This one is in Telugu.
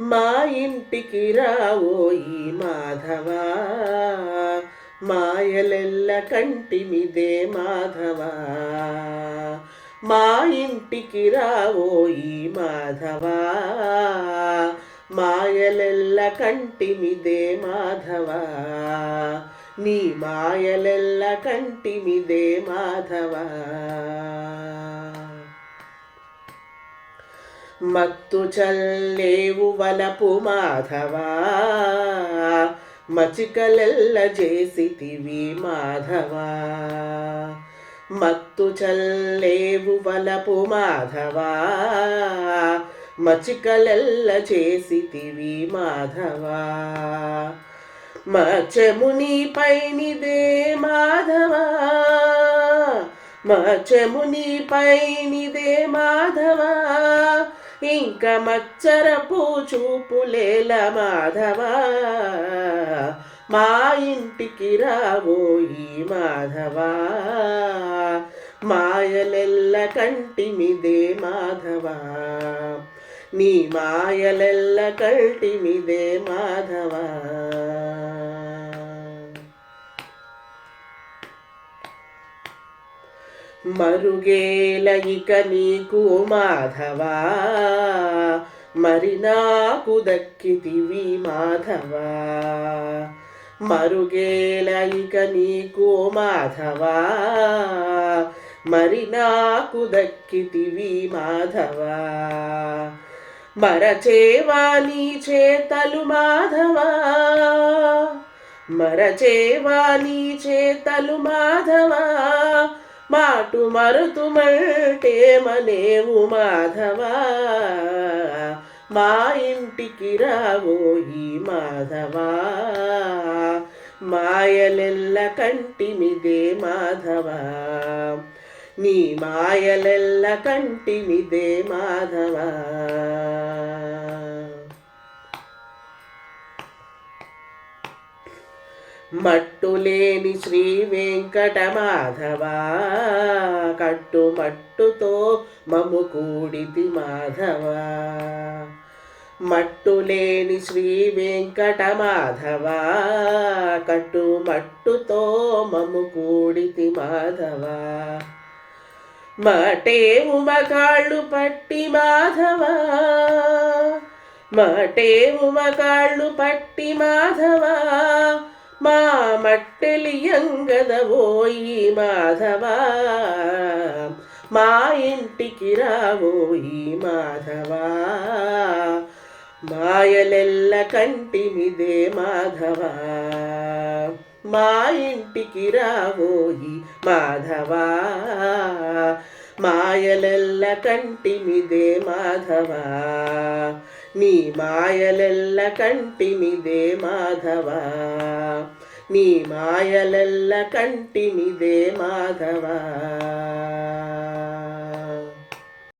మా ఇంటికి రావోయి మాధవా. మాయలెల్ల కంటిమిదే మాధవా. మా ఇంటికి రావోయి మాధవా. మాయలెల్ల కంటిమిదే మాధవా. నీ మాయలెల్ల కంటిమిదే మాధవా. మత్తు చల్లేవు వలపు మాధవా. మచికలెల్ల చేసితివి మాధవా. మత్తు చల్లేవు వలపు మాధవా. మచికలెల్ల చేసితివి మాధవా. మచముని పైనిదే మాధవా. మచముని పైనిదే మాధవా. ఇంక మచ్చరపు చూపులేల మాధవా. మా ఇంటికి రావోయి మాధవా. మాయలెల్ల కంటిమిదే మాధవా. నీ మాయలెల్ల కంటిమిదే మాధవా. మరుగేల ఇక నీకు మాధవా మరి నాకు దక్కితివి మాధవా. మరుగేల ఇక నీకు మాధవా మరి నాకు దక్కితివి మాధవా. మరచేవా నీ చేతలు మాధవా మరచేవా నీ చేతలు మాధవా. మాటు మరుతు మల్టే మనేవు మాధవా. మా ఇంటికి రావోయి మాధవా. మాయలెల్ల కంటిమిదే మాధవా. నీ మాయలెల్ల కంటిమిదే మాధవా. మట్టులేని శ్రీ వెంకటమాధవా. కట్టుమట్టుతో మము కూడితి మాధవా. మట్టులేని శ్రీ వెంకటమాధవా. కట్టుమట్టుతో మము కూడితి మాధవా. మటే ఉమకాళ్ళు పట్టి మాధవా. మటే ఉమకాళ్ళు పట్టి మాధవా. మట్టెలియంగదవోయి మాధవా మా ఇంటికి రావోయి మాధవా. మాయలెల్ల కంటిమిదే మాధవా మా ఇంటికి రావోయి మాధవా. మాయలెల్ల కంటిమిదే మాధవా నీ మాయలెల్ల కంటిమిదే మాధవా. నీ మాయలెల్ల కంటిమిదే మాధవా.